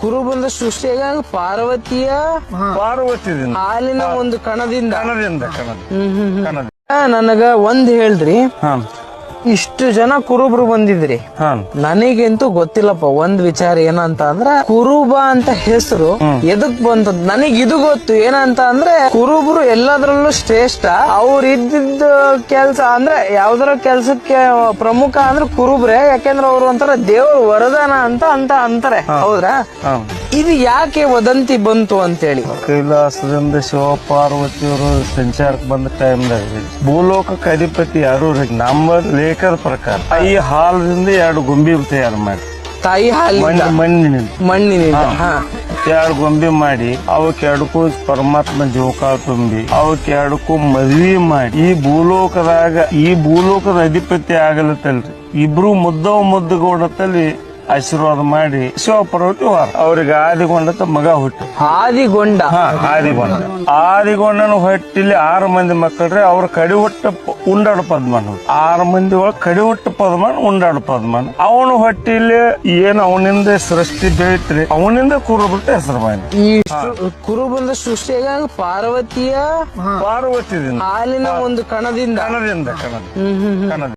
ಕುರುಬಂದ ಸೃಷ್ಟಿಯಾಗ ಪಾರ್ವತಿಯ ಪಾರ್ವತಿ ಹಾಲಿನ ಒಂದು ಕಣದಿಂದ. ಕಣದಿಂದ ಕಣದ ಹ್ಮ್ ಹ್ಮ್ ಹ್ಮ್. ನನಗ ಒಂದ್ ಹೇಳ್ರಿ ಇಷ್ಟು ಜನ ಕುರುಬ್ರು ಬಂದಿದ್ರಿ. ನನಗಂತೂ ಗೊತ್ತಿಲ್ಲಪ್ಪ ಒಂದ್ ವಿಚಾರ ಏನಂತ ಅಂದ್ರ ಕುರುಬ ಅಂತ ಹೆಸರು ಎದಕ್ ಬಂತ ನನಗ್ ಇದು ಗೊತ್ತು ಏನಂತ ಅಂದ್ರೆ ಕುರುಬರು ಎಲ್ಲದ್ರಲ್ಲೂ ಶ್ರೇಷ್ಠ. ಅವ್ರ ಇದ್ದಿದ್ದ ಕೆಲ್ಸ ಅಂದ್ರೆ ಯಾವ್ದಾರ ಕೆಲ್ಸಕ್ಕೆ ಪ್ರಮುಖ ಅಂದ್ರೆ ಕುರುಬ್ರೆ ಯಾಕೆಂದ್ರೆ ಅವ್ರು ಒಂಥರ ದೇವ್ರ ವರದಾನ ಅಂತ ಅಂತ ಅಂತಾರೆ. ಹೌದ್ರಾ? ಇದು ಯಾಕೆ ವದಂತಿ ಬಂತು ಅಂತೇಳಿ? ಕೈಲಾಸದಿಂದ ಶಿವಪಾರ್ವತಿಯವರು ಸಂಚಾರಕ್ಕೆ ಬಂದ ಟೈಮ್ದಾಗ ಭೂಲೋಕಕ್ಕೆ ಅಧಿಪತಿ ಯಾರು. ನಮ್ಮ ಲೇಖದ ಪ್ರಕಾರ ಈ ಹಾಲದಿಂದ ಎರಡು ಗೊಂಬಿ ತಯಾರು ಮಾಡಿ. ತಾಯಿ ಹಾಲಿಂದ? ಮಣ್ಣಿನ ಮಣ್ಣಿನಿಂದ. ಎರಡು ಗೊಂಬೆ ಮಾಡಿ ಅವಕ್ಕೆ ಎರಡಕ್ಕೂ ಪರಮಾತ್ಮ ಜೋಕ ತುಂಬಿ ಅವಕ್ಕೆ ಎರಡಕ್ಕೂ ಮದ್ವಿ ಮಾಡಿ. ಈ ಭೂಲೋಕದಾಗ ಈ ಭೂಲೋಕದ ಅಧಿಪತಿ ಆಗಲತ್ತಲ್ರಿ. ಇಬ್ರು ಮುದ್ದವ ಮುದ್ದಗೌಡತ್ತಲ್ಲಿ ಆಶೀರ್ವಾದ ಮಾಡಿ ಶಿವ ಪಾರ್ವತಿ ವಾರ ಅವ್ರಿಗೆ ಆದಿಗೊಂಡ ಮಗ ಹುಟ್ಟ ಆದಿಗೊಂಡ. ಹಾ ಆದಿಗೊಂಡ. ಆದಿಗೊಂಡನ ಹೊಟ್ಟಿಲಿ ಆರು ಮಂದಿ ಮಕ್ಕಳ್ರಿ ಅವ್ರ ಕಡಿ ಹುಟ್ಟ ಉಂಡಾಡು ಪದ್ಮನ್. ಆರು ಮಂದಿ ಒಳಗ್ ಕಡಿ ಹುಟ್ಟ ಪದ್ಮನ್ ಉಂಡಾಡ ಪದ್ಮನ್. ಅವನು ಹೊಟ್ಟಿಲಿ ಏನ್ ಅವನಿಂದ ಸೃಷ್ಟಿ ಬೆಳಿತ್ರಿ ಅವನಿಂದ ಕುರುಬಿಟ್ಟ ಹೆಸರು ಮಾಡಿ ಈ ಕುರುಬಂದ ಸೃಷ್ಟಿಯಾಗ ಪಾರ್ವತಿಯ ಪಾರ್ವತಿದಿಂದ ಹಾಲಿನ ಒಂದು ಕಣದಿಂದ. ಕಣದಿಂದ ಕಣದ